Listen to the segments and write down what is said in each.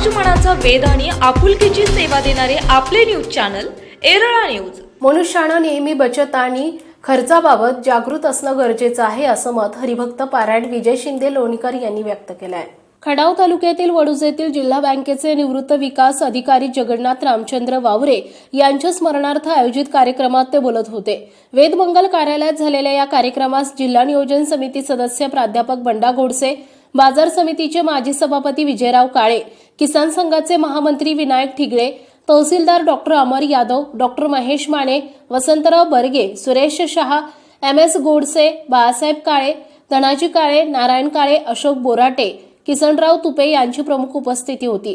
समाजमनाचा वेद आणि आपुलकीची सेवा देणारे आपले न्यूज चॅनल एरळा न्यूज. मनुष्यानं नेहमी बचत आणि खर्चाबाबत जागृत असणं गरजेचं आहे असं मत हरिभक्त पारायण विजय शिंदे लोणीकर यांनी व्यक्त केलं आहे खडाव तालुक्यातील वडूज येथील जिल्हा बँकेचे निवृत्त विकास अधिकारी जगन्नाथ रामचंद्र वावरे यांच्या स्मरणार्थ आयोजित कार्यक्रमात ते बोलत होते. वेदमंगल कार्यालयात झालेल्या या कार्यक्रमास जिल्हा नियोजन समिती सदस्य प्राध्यापक बंडा गोडसे बाजार समितीचे माजी सभापती विजयराव काळे किसान संघाचे महामंत्री विनायक ठिगळे तहसीलदार doctor Amar Yadav doctor Mahesh Mane Vasantrao Barge Suresh Shah M S Godse Balasaheb Kale Dhanaji Kale Narayan Kale Ashok Borate Kisanrao Tupe यांची प्रमुख उपस्थिती होती.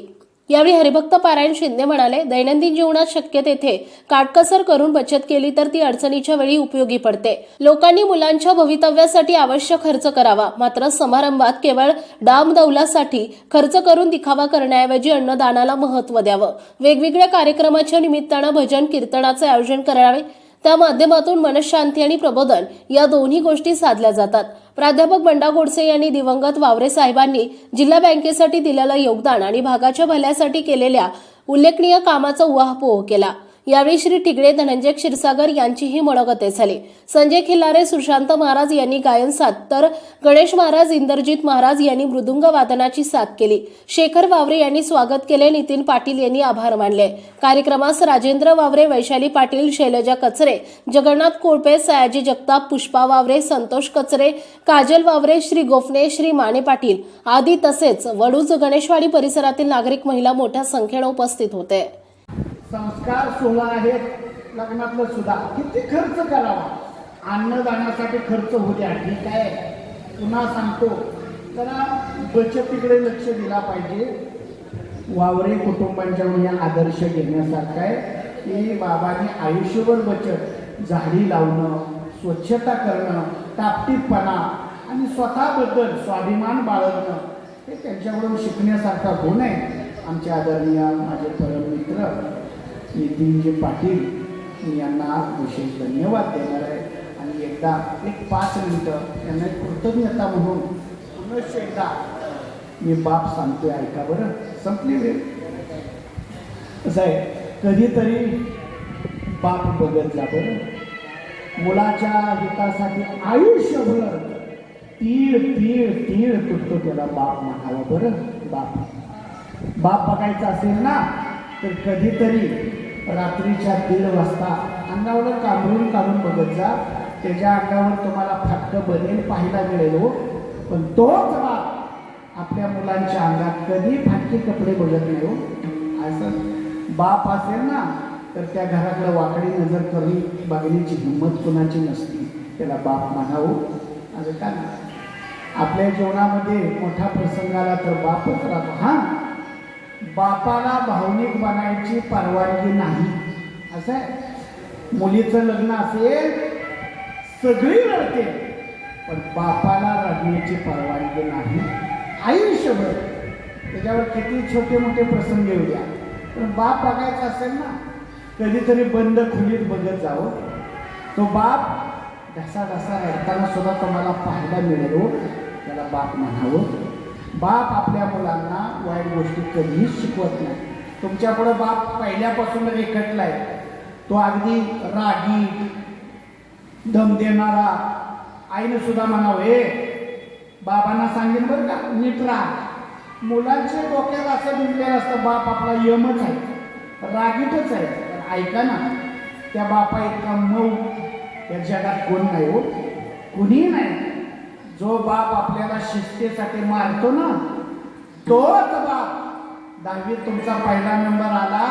यावेळी हरिभक्त पारायण शिंदे म्हणाले दैनंदिन जीवनात शक्य तेथे काटकसर करून बचत केली तर ती अडचणीच्या वेळी उपयोगी पडते. लोकांनी मुलांच्या भवितव्यासाठी आवश्यक खर्च करावा. मात्र समारंभात केवळ डामदौलासाठी खर्च करून दिखावा करण्याऐवजी अन्नदानाला महत्त्व द्यावं. वेगवेगळ्या कार्यक्रमाच्या निमित्तानं भजन कीर्तनाचे आयोजन करावे. त्या माध्यमातून मनशांती आणि प्रबोधन या दोन्ही गोष्टी साधल्या जातात. प्राध्यापक बंडा गोडसे यांनी दिवंगत वावरे साहेबांनी जिल्हा बँकेसाठी दिलेलं योगदान आणि भागाच्या भल्यासाठी केलेल्या उल्लेखनीय कामाचा उहापोह केला. यावेळी श्री ठिगळे धनंजय क्षीरसागर यांचीही मनोगते झाली. संजय खिल्लारे सुशांत महाराज यांनी गायन साथ तर गणेश महाराज इंदरजीत महाराज यांनी मृदुंग वादनाची साथ केली. शेखर वावरे यांनी स्वागत केले नितीन पाटील यांनी आभार मानले. कार्यक्रमास राजेंद्र वावरे वैशाली पाटील शैलजा कचरे जगन्नाथ कोळपे सयाजी जगताप पुष्पा वावरे संतोष कचरे काजल वावरे श्री गोफणे श्री माने पाटील आदी तसेच वडूज गणेशवाडी परिसरातील नागरिक महिला मोठ्या संख्येनं उपस्थित होते. संस्कार सोहळा आहेत लग्नातलं सुद्धा. किती खर्च करावा? अन्नदानासाठी खर्च होत्या ठीक आहे? पुन्हा सांगतो. जरा बचतीकडे लक्ष दिला पाहिजे. वावरे कुटुंबांच्या म्हणजे आदर्श घेण्यासारखा आहे. की बाबांनी आयुष्यभर बचत झाडी लावणं स्वच्छता करणं टापटीपणा आणि स्वतःबद्दल स्वाभिमान बाळगणं हे त्यांच्याकडून शिकण्यासारखा गुण आहे. आमचे आदरणीय माझे परममित्र नितीनजी पाटील यांना विशेष धन्यवाद देणार आहे. आणि एकदा एक पाच मिनटं यांना एक कृतज्ञता म्हणून पुनश्च एकदा मी बाप सांगतोय ऐका बरं. संपली वेळ? कसं आहे कधीतरी बाप बदलला बरं. मुलाच्या हितासाठी आयुष्यभर तीळ तीळ तीळ तुटतो त्याला बाप म्हणावा बरं बाप. बाप बघायचा असेल ना तर कधीतरी रात्रीच्या दीड वाजता अंगावर कांबरून काढून बघत जा. त्याच्या अंगावर तुम्हाला फाटकं बनेल पाहायला मिळेल हो. पण तोच बाप आपल्या मुलांच्या अंगात कधी फाटके कपडे बघत नाही हो. असं बाप असेल ना तर त्या घराकडे वाकडी नजर करून बघण्याची हिंमत कुणाची नसती. त्याला बाप म्हणावं हो. असं का आपल्या जीवनामध्ये मोठ्या प्रसंगाला तर बापच राहतो. हां. बापाला भावनिक बनायची परवानगी नाही. असं आहे? मुलीचं लग्न असेल सगळी रडते. पण बापाला रडण्याची परवानगी नाही. आयुष्यभर. त्याच्यावर किती छोटे मोठे प्रसंग येऊ द्या. पण बाप बघायचा असेल ना कधीतरी बंद खोलीत बघत जावं. तो बाप ढसा ढसा रडताना सुद्धा तुम्हाला पाहायला मिळेल हो. त्याला बाप म्हणावं. बाप आपल्या मुलांना वाईट कधीच शिकवत नाही. तुमच्यापुढं बाप पहिल्यापासून रेखटलाय. तो अगदी रागी दम देणारा आईनं सुद्धा म्हणावं हे बाबांना सांगेन बरं का नीट राग मुलांच्या डोक्यात असं बिंबलेलं असतं बाप आपला यमच आहे. रागीटच आहे. तर ऐका ना त्या बापा इतका मऊ या जगात कोण नाही हो. कुणीही नाही. जो बाप आपल्याला शिस्तेसाठी मारतो ना तोच बाप दहावीत तुमचा पहिला नंबर आला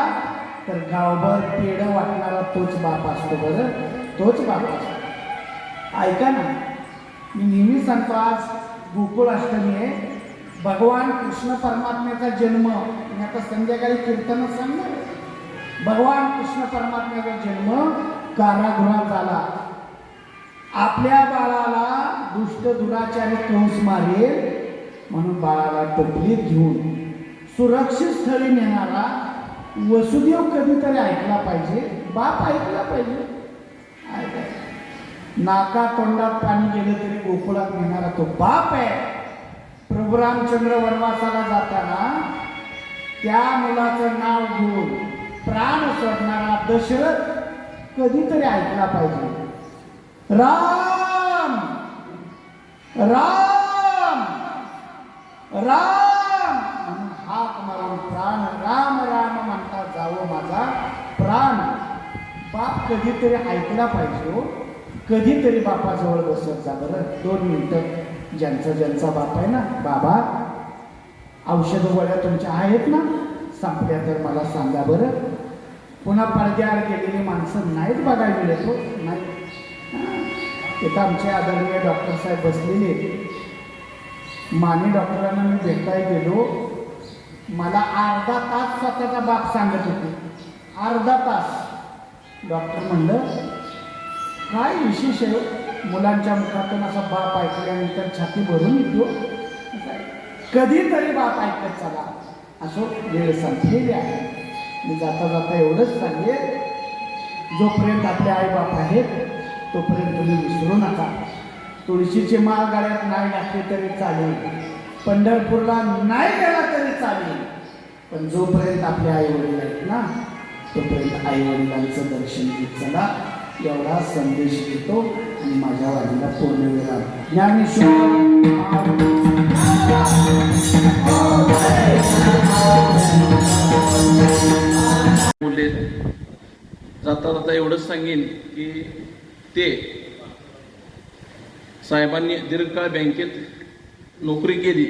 तर गावभर पेढं वाटणारा तोच बाप असतो बरं. तोच बाप असतो. ऐका ना मी नेहमी सांगतो आज गोकुळ अष्टमी आहे. भगवान कृष्ण परमात्म्याचा जन्म मी आता संध्याकाळी कीर्तन सांगणार भगवान कृष्ण परमात्म्याचा जन्म कारागृहात झाला. आपल्या बाळाला दुष्ट दुराचारी कंस मारेल म्हणून बाळाला टोपलीत घेऊन सुरक्षित स्थळी नेणारा वसुदेव कधीतरी ऐकला पाहिजे. बाप ऐकला पाहिजे. ऐकायचं नाका तोंडात पाणी गेलं तरी गोकुळात नेणारा तो बाप आहे. प्रभू रामचंद्र वनवासाला जाताना त्या मुलाचं नाव घेऊन प्राण सोडणारा दशरथ कधीतरी ऐकला पाहिजे. राम! राम! राम म्हणून हाक मारून प्राण राम राम म्हणता जावं माझा प्राण बाप कधीतरी ऐकला पाहिजे हो. कधीतरी बापाजवळ बसत जा बरं. दोन मिनटं. ज्यांचा ज्यांचा बाप आहे ना बाबा औषध गोळ्या तुमच्या आहेत ना? संपल्या तर मला सांगा बरं. पुन्हा पडद्यावर गेलेली माणसं नाहीत बघायला मिळत हो. नाही. इथं आमचे आदरणीय डॉक्टर साहेब बसलेले आहेत. माने डॉक्टरांना मी भेटायला गेलो. मला अर्धा तास स्वतःचा बाप सांगत होते. अर्धा तास. डॉक्टर म्हणलं काय विशेष आहे हो? मुलांच्या मुखातून असा बाप ऐकल्यानंतर छाती भरून येतो. कधीतरी बाप ऐकत चला. असो वेळ संपलेली आहे. मी जाता जाता एवढंच सांगेन जोपर्यंत आपले आईबाप आहेत तोपर्यंत तुम्ही विसरू नका. तुळशीचे महागाड्यात नाही टाकली तरी चालेल. पंढरपूरला नाही गेला तरी चालेल. पण जोपर्यंत आपले आई वडील आहेत ना तोपर्यंत आई वडिलांचं दर्शन घेत चला. एवढा संदेश देतो आणि माझ्या वाडीला पूर्ण ज्ञानेश्वर. जाता जाता एवढंच सांगेन की ते साहेबांनी दीर्घकाळ बँकेत नोकरी केली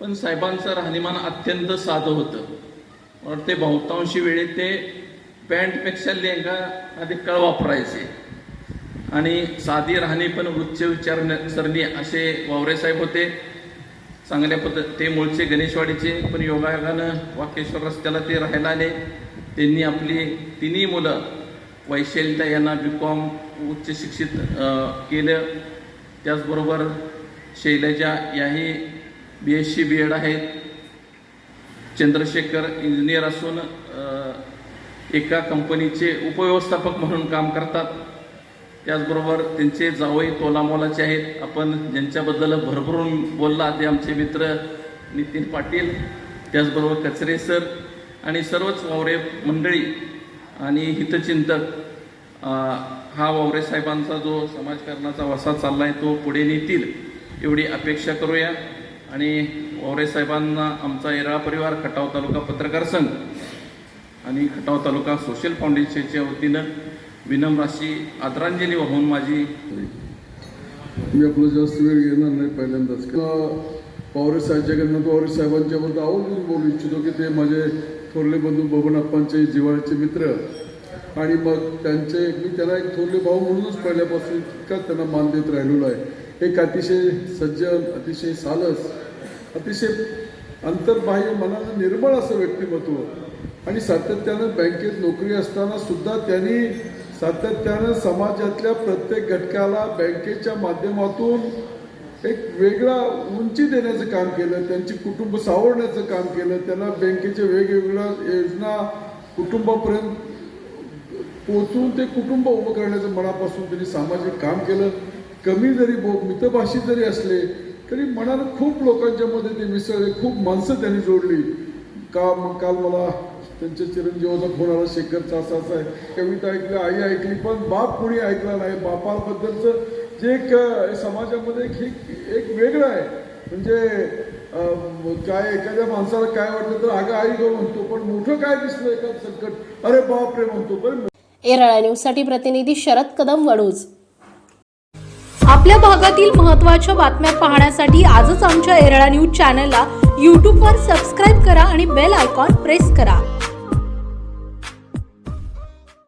पण साहेबांचं राहणीमान अत्यंत साधं होतं. ते बहुतांशी वेळेत ते पॅन्टपेक्षा लेंगा आधी कळ वापरायचे. आणि साधी राहणी पण उच्च विचारसरणी असे वावरे साहेब होते. चांगल्या पद्धत ते मूळचे गणेशवाडीचे पण योगायोगानं वाकेश्वर रस्त्याला ते राहायला आले. त्यांनी आपली तिन्ही मुलं वैशलिता यांना बी कॉम उच्च शिक्षित केलं. त्याचबरोबर शैलजा याही B S C B Ed आहेत. चंद्रशेखर इंजिनियर असून एका कंपनीचे उपव्यवस्थापक म्हणून काम करतात. त्याचबरोबर त्यांचे जावई तोलामोलाचे आहेत. आपण ज्यांच्याबद्दल भरभरून बोलला ते आमचे मित्र नितीन पाटील त्याचबरोबर कचरे सर आणि सर्वच वावरे मंडळी आणि हितचिंतक. हा वावरे साहेबांचा जो समाजकारणाचा वसा चालला आहे तो पुढे नेतील एवढी अपेक्षा करूया. आणि वावरे साहेबांना आमचा येराळा परिवार खटाव तालुका पत्रकार संघ आणि खटाव तालुका सोशल फाउंडेशनच्या वतीनं विनम्र अशी आदरांजली वाहून माझी मी आपलं जास्त वेळ घेणार नाही पहिल्यांदाच. पवार साहेबच्याकडनं पवार साहेबांच्याबद्दल आवर्जून बोलू इच्छितो की ते माझे थोरले बंधू बबनाप्पांचे जिवाळ्याचे मित्र. आणि मग त्यांचे मी त्यांना एक थोरले भाऊ म्हणूनच पहिल्यापासून इतकाच त्यांना मान देत राहिलेलो आहे. एक अतिशय सज्जन अतिशय सालस अतिशय अंतर्बाह्य मनानं निर्मळ असं व्यक्तिमत्व. आणि सातत्यानं बँकेत नोकरी असताना सुद्धा त्यांनी सातत्यानं समाजातल्या प्रत्येक घटकाला बँकेच्या माध्यमातून एक वेगळा उंची देण्याचं काम केलं त्यांची कुटुंब सावरण्याचं काम केलं त्यांना बँकेच्या वेगवेगळ्या योजना कुटुंबापर्यंत पोचून ते कुटुंब उभं करण्याचं मनापासून त्यांनी सामाजिक काम केलं. कमी जरी बो मितभाषी जरी असले तरी मनानं खूप लोकांच्या मध्ये ते मिसळले खूप माणसं त्यांनी जोडली. का मग काल मला त्यांच्या चिरंजीवाचा फोन आला शेखरचा असा असा आहे कविता ऐकली आई ऐकली पण बाप कोणी ऐकला नाही. बापाबद्दलचं जे एक समाजामध्ये एक हे- एक वेगळं आहे. म्हणजे काय एखाद्या माणसाला काय वाटलं तर अगं आई गं म्हणतो पण मोठं काय दिसलं एखादं संकट? अरे बाप रे म्हणतो. पण येरळा न्यूजसाठी प्रतिनिधी शरद कदम वडूज. आपल्या भागातील महत्त्वाच्या बातम्या पाहण्यासाठी आजच आमच्या एरळा न्यूज चॅनलला यूट्यूबवर सबस्क्राईब करा आणि बेल आयकॉन प्रेस करा.